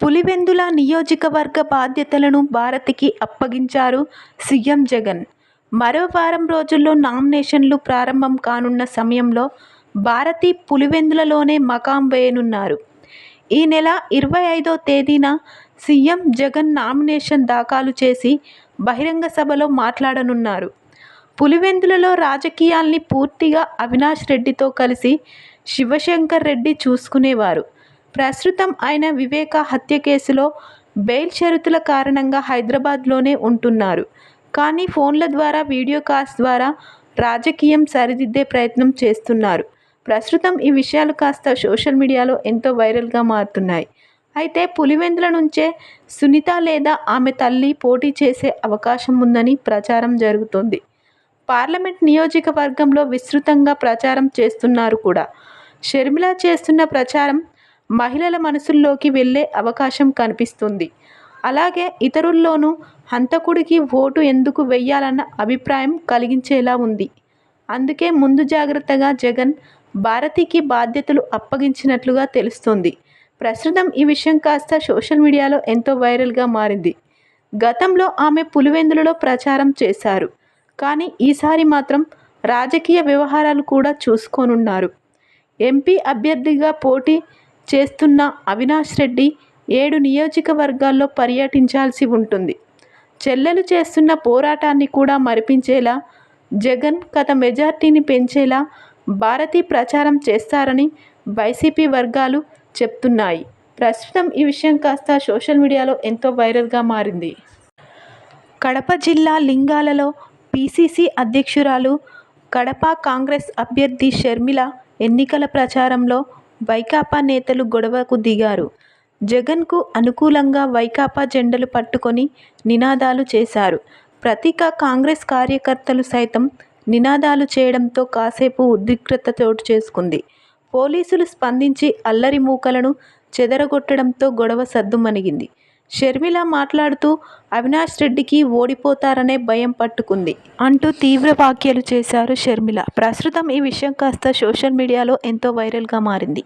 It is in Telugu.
పులివెందుల నియోజకవర్గ బాధ్యతలను భారతికి అప్పగించారు సీఎం జగన్. మరో వారం రోజుల్లో నామినేషన్లు ప్రారంభం కానున్న సమయంలో భారతి పులివెందులలోనే మకాం వేయనున్నారు. ఈ నెల ఇరవై ఐదో తేదీన సీఎం జగన్ నామినేషన్ దాఖలు చేసి బహిరంగ సభలో మాట్లాడనున్నారు. పులివెందులలో రాజకీయాల్ని పూర్తిగా అవినాష్ రెడ్డితో కలిసి శివశంకర్ రెడ్డి చూసుకునేవారు. ప్రస్తుతం ఆయన వివేక హత్య కేసులో బెయిల్ షరతుల కారణంగా హైదరాబాద్లోనే ఉంటున్నారు. కానీ ఫోన్ల ద్వారా వీడియో కాల్స్ ద్వారా రాజకీయం సరిదిద్దే ప్రయత్నం చేస్తున్నారు. ప్రస్తుతం ఈ విషయాలు కాస్త సోషల్ మీడియాలో ఎంతో వైరల్గా మారుతున్నాయి. అయితే పులివెందుల నుంచే సునీత లేదా ఆమె తల్లి పోటీ చేసే అవకాశం ఉందని ప్రచారం జరుగుతోంది. పార్లమెంట్ నియోజకవర్గంలో విస్తృతంగా ప్రచారం చేస్తున్నారు కూడా. షర్మిల చేస్తున్న ప్రచారం మహిళల మనసుల్లోకి వెళ్ళే అవకాశం కనిపిస్తుంది. అలాగే ఇతరుల్లోనూ హంతకుడికి ఓటు ఎందుకు వెయ్యాలన్న అభిప్రాయం కలిగించేలా ఉంది. అందుకే ముందు జాగ్రత్తగా జగన్ భారతికి బాధ్యతలు అప్పగించినట్లుగా తెలుస్తుంది. ప్రస్తుతం ఈ విషయం కాస్త సోషల్ మీడియాలో ఎంతో వైరల్గా మారింది. గతంలో ఆమె పులివెందులలో ప్రచారం చేశారు. కానీ ఈసారి మాత్రం రాజకీయ వ్యవహారాలు కూడా చూసుకోనున్నారు. ఎంపీ అభ్యర్థిగా పోటీ చేస్తున్న అవినాష్ రెడ్డి ఏడు నియోజకవర్గాల్లో పర్యటించాల్సి ఉంటుంది. చెల్లెలు చేస్తున్న పోరాటాన్ని కూడా మరిపించేలా జగన్ గత మెజార్టీని పెంచేలా భారతీ ప్రచారం చేస్తారని వైసీపీ వర్గాలు చెప్తున్నాయి. ప్రస్తుతం ఈ విషయం కాస్త సోషల్ మీడియాలో ఎంతో వైరల్గా మారింది. కడప జిల్లా లింగాలలో పీసీసీ అధ్యక్షురాలు కడప కాంగ్రెస్ అభ్యర్థి షర్మిల ఎన్నికల ప్రచారంలో వైకాపా నేతలు గొడవకు దిగారు. జగన్కు అనుకూలంగా వైకాపా జెండలు పట్టుకొని నినాదాలు చేశారు. ప్రతీక కాంగ్రెస్ కార్యకర్తలు సైతం నినాదాలు చేయడంతో కాసేపు ఉద్రిక్తత చోటు చేసుకుంది. పోలీసులు స్పందించి అల్లరి మూకలను చెదరగొట్టడంతో గొడవ సద్దుమణిగింది. షర్మిల మాట్లాడుతూ అవినాష్ రెడ్డికి ఓడిపోతారనే భయం పట్టుకుంది అంటూ తీవ్ర వ్యాఖ్యలు చేశారు షర్మిల. ప్రస్తుతం ఈ విషయం కాస్త సోషల్ మీడియాలో ఎంతో వైరల్గా మారింది.